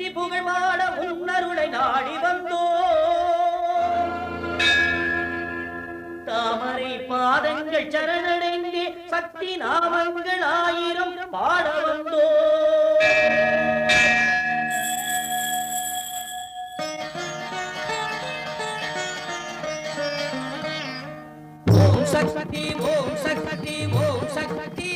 தேற்றி புகழ் மாட முன்னருளை நாடி வந்தோ. தாமரை பாதங்கள் சரணடைந்தே சக்தி நாமங்கள் ஆயிரம் பாட வந்தோ. சக்தி ஓம் சக்தி ஓம் சக்தி.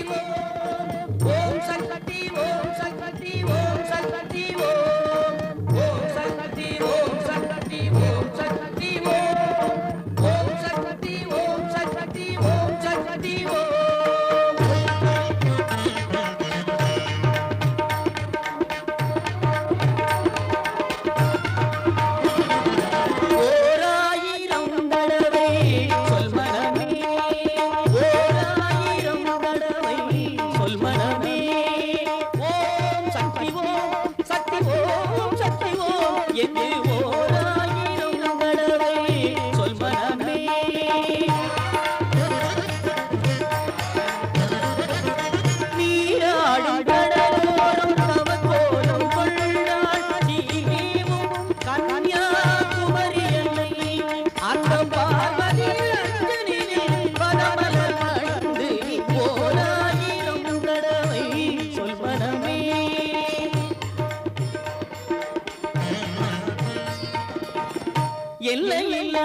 எல்லையில்லா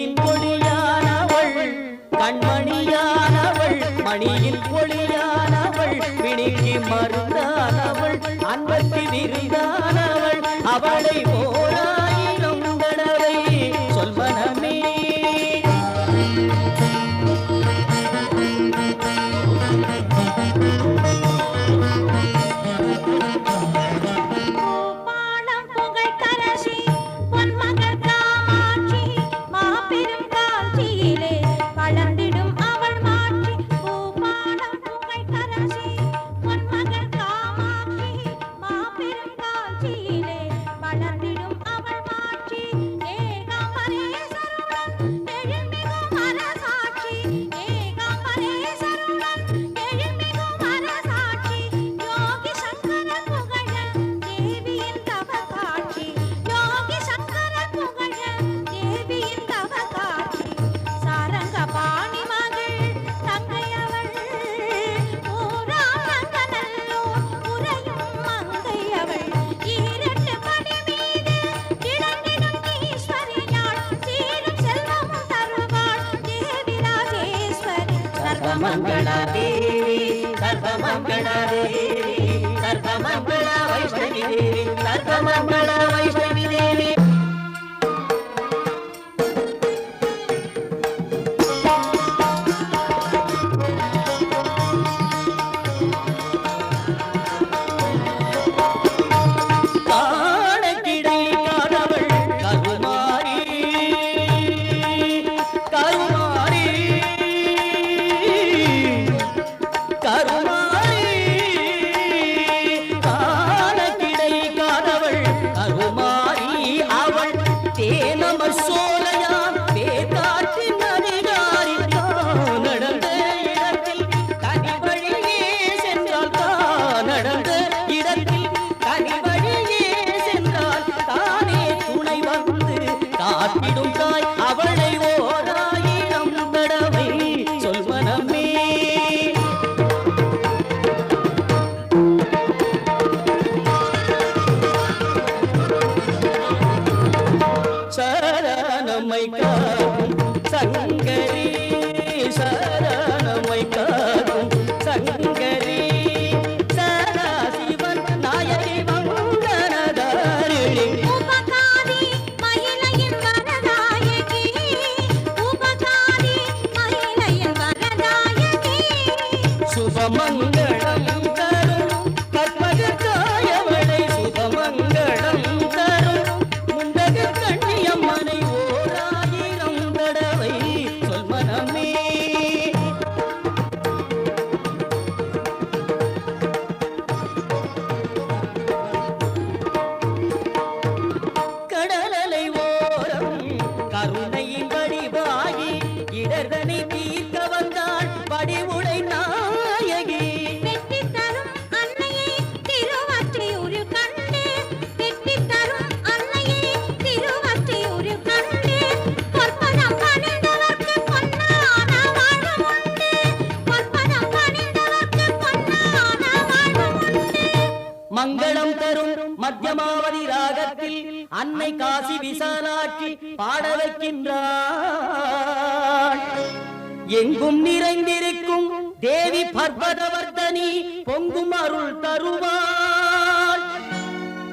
பொய்யின் பொழியானவள் கண்மணியானவள் மணியின் பொழியானவள் பிணிக்கு மறு सर्वमङ्गला देवी सर्वमङ्गला देवी सर्वमङ्गला वैष्णवी देवी सर्वमङ्गला ও பாட வைக்கின்றான் எங்கும் நிறைந்திருக்கும் தேவி பர்வதவர்த்தனி பொங்கும் அருள் தருவாள்.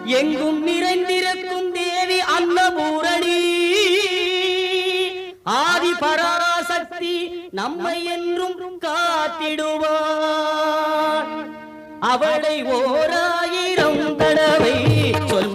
எங்கும் நிறைந்திருக்கும் தேவி அன்னபூரணி. ஆதி பராசக்தி நம்மை என்றும் காத்திடுவாள். அவளை ஓராயிரம் தடவை சொல்